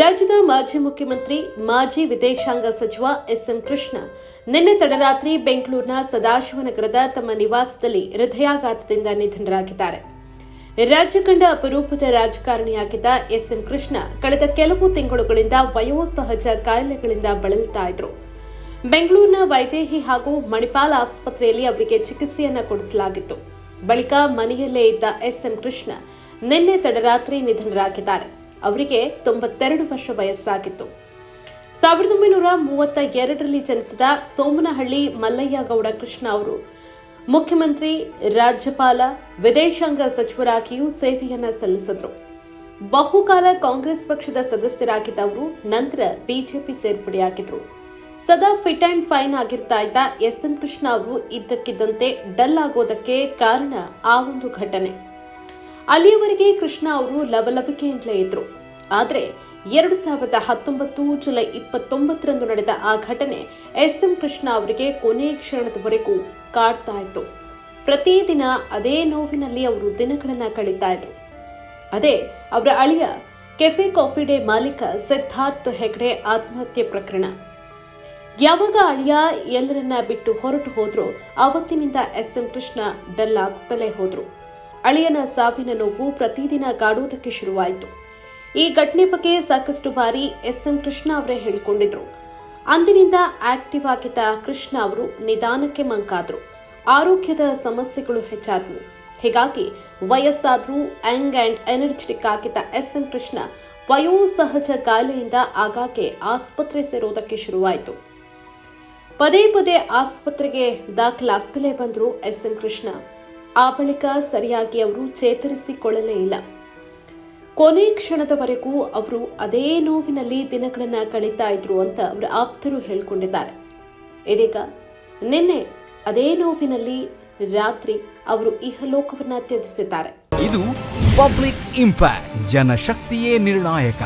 ರಾಜ್ಯದ ಮಾಜಿ ಮುಖ್ಯಮಂತ್ರಿ, ಮಾಜಿ ವಿದೇಶಾಂಗ ಸಚಿವ ಎಸ್ಎಂ ಕೃಷ್ಣ ನಿನ್ನೆ ತಡರಾತ್ರಿ ಬೆಂಗಳೂರಿನ ಸದಾಶಿವನಗರದ ತಮ್ಮ ನಿವಾಸದಲ್ಲಿ ಹೃದಯಾಘಾತದಿಂದ ನಿಧನರಾಗಿದ್ದಾರೆ. ರಾಜ್ಯ ಕಂಡ ಅಪರೂಪದ ರಾಜಕಾರಣಿಯಾಗಿದ್ದ ಎಸ್ಎಂ ಕೃಷ್ಣ ಕಳೆದ ಕೆಲವು ತಿಂಗಳುಗಳಿಂದ ವಯೋಸಹಜ ಕಾಯಿಲೆಗಳಿಂದ ಬಳಲುತ್ತಾ ಇದ್ರು. ಬೆಂಗಳೂರಿನ ವೈದೇಹಿ ಹಾಗೂ ಮಣಿಪಾಲ್ ಆಸ್ಪತ್ರೆಯಲ್ಲಿ ಅವರಿಗೆ ಚಿಕಿತ್ಸೆಯನ್ನ ಕೊಡಿಸಲಾಗಿತ್ತು. ಬಳಿಕ ಮನೆಯಲ್ಲೇ ಇದ್ದ ಎಸ್ಎಂ ಕೃಷ್ಣ ನಿನ್ನೆ ತಡರಾತ್ರಿ ನಿಧನರಾಗಿದ್ದಾರೆ. ಅವರಿಗೆ ತೊಂಬತ್ತೆರಡು ವರ್ಷ ವಯಸ್ಸಾಗಿತ್ತು. ಸಾವಿರದ ಒಂಬೈನೂರ ಮೂವತ್ತ ಎರಡರಲ್ಲಿ ಜನಿಸಿದ ಸೋಮನಹಳ್ಳಿ ಮಲ್ಲಯ್ಯ ಗೌಡ ಕೃಷ್ಣ ಅವರು ಮುಖ್ಯಮಂತ್ರಿ, ರಾಜ್ಯಪಾಲ, ವಿದೇಶಾಂಗ ಸಚಿವರಾಗಿಯೂ ಸೇವೆಯನ್ನ ಸಲ್ಲಿಸಿದ್ರು. ಬಹುಕಾಲ ಕಾಂಗ್ರೆಸ್ ಪಕ್ಷದ ಸದಸ್ಯರಾಗಿದ್ದ ಅವರು ನಂತರ ಬಿಜೆಪಿ ಸೇರ್ಪಡೆಯಾಗಿದ್ರು. ಸದಾ ಫಿಟ್ ಅಂಡ್ ಫೈನ್ ಆಗಿರ್ತಾ ಇದ್ದ ಎಸ್ ಎಂ ಕೃಷ್ಣ ಅವರು ಇದ್ದಕ್ಕಿದ್ದಂತೆ ಡಲ್ ಆಗೋದಕ್ಕೆ ಕಾರಣ ಆ ಒಂದು ಘಟನೆ. ಅಲ್ಲಿಯವರೆಗೆ ಕೃಷ್ಣ ಅವರು ಲವಲವಿಕೆಯಿಂದಲೇ ಇದ್ರು. ಆದರೆ ಎರಡು ಸಾವಿರದ ಹತ್ತೊಂಬತ್ತು ಜುಲೈ ಇಪ್ಪತ್ತೊಂಬತ್ತರಂದು ನಡೆದ ಆ ಘಟನೆ ಎಸ್ ಎಂ ಕೃಷ್ಣ ಅವರಿಗೆ ಕೊನೆ ಕ್ಷಣದವರೆಗೂ ಕಾಡ್ತಾ ಇತ್ತು. ಪ್ರತಿದಿನ ಅದೇ ನೋವಿನಲ್ಲಿ ಅವರು ದಿನಗಳನ್ನು ಕಳೀತಾ ಇದ್ರು. ಅದೇ ಅವರ ಅಳಿಯ ಕೆಫೆ ಕಾಫಿ ಡೇ ಮಾಲೀಕ ಸಿದ್ಧಾರ್ಥ್ ಹೆಗ್ಡೆ ಆತ್ಮಹತ್ಯೆ ಪ್ರಕರಣ. ಯಾವಾಗ ಅಳಿಯ ಎಲ್ಲರನ್ನ ಬಿಟ್ಟು ಹೊರಟು ಹೋದ್ರೋ ಆವತ್ತಿನಿಂದ ಎಸ್ ಎಂ ಕೃಷ್ಣ ಡಲ್ ಹೋದ್ರು. ಅಳಿಯನ ಸಾವಿನ ನೋವು ಪ್ರತಿದಿನ ಕಾಡುವುದಕ್ಕೆ ಶುರುವಾಯಿತು. ಈ ಘಟನೆ ಬಗ್ಗೆ ಸಾಕಷ್ಟು ಬಾರಿ ಎಸ್ ಎಂ ಕೃಷ್ಣ ಅವರೇ ಹೇಳಿಕೊಂಡಿದ್ರು. ಅಂದಿನಿಂದ ಆಕ್ಟಿವ್ ಆಗಿದ್ದ ಕೃಷ್ಣ ಅವರು ನಿಧಾನಕ್ಕೆ ಮಂಕಾದ್ರು. ಆರೋಗ್ಯದ ಸಮಸ್ಯೆಗಳು ಹೆಚ್ಚಾದವು. ಹೀಗಾಗಿ ವಯಸ್ಸಾದರೂ ಯಂಗ್ ಅಂಡ್ ಎನರ್ಜೆಟಿಕ್ ಆಗಿದ್ದ ಎಸ್ ಎಂ ಕೃಷ್ಣ ವಯೋಸಹಜ ಕಾಯಿಲೆಯಿಂದ ಆಗಾಗ್ಗೆ ಆಸ್ಪತ್ರೆ ಸೇರೋದಕ್ಕೆ ಶುರುವಾಯಿತು. ಪದೇ ಪದೇ ಆಸ್ಪತ್ರೆಗೆ ದಾಖಲಾಗ್ತಲೇ ಬಂದರು ಎಸ್ ಎಂ ಕೃಷ್ಣ. ಆ ಬಳಿಕ ಸರಿಯಾಗಿ ಅವರು ಚೇತರಿಸಿಕೊಳ್ಳಲೇ ಇಲ್ಲ. ಕೊನೆ ಕ್ಷಣದವರೆಗೂ ಅವರು ಅದೇ ನೋವಿನಲ್ಲಿ ದಿನಗಳನ್ನು ಕಳೀತಾ ಇದ್ರು ಅಂತ ಅವರ ಆಪ್ತರು ಹೇಳಿಕೊಂಡಿದ್ದಾರೆ. ಇದೀಗ ನಿನ್ನೆ ಅದೇ ನೋವಿನಲ್ಲಿ ರಾತ್ರಿ ಅವರು ಇಹಲೋಕವನ್ನ ತ್ಯಜಿಸಿದ್ದಾರೆ. ಇದು ಪಬ್ಲಿಕ್ ಇಂಪ್ಯಾಕ್ಟ್, ಜನಶಕ್ತಿಯೇ ನಿರ್ಣಾಯಕ.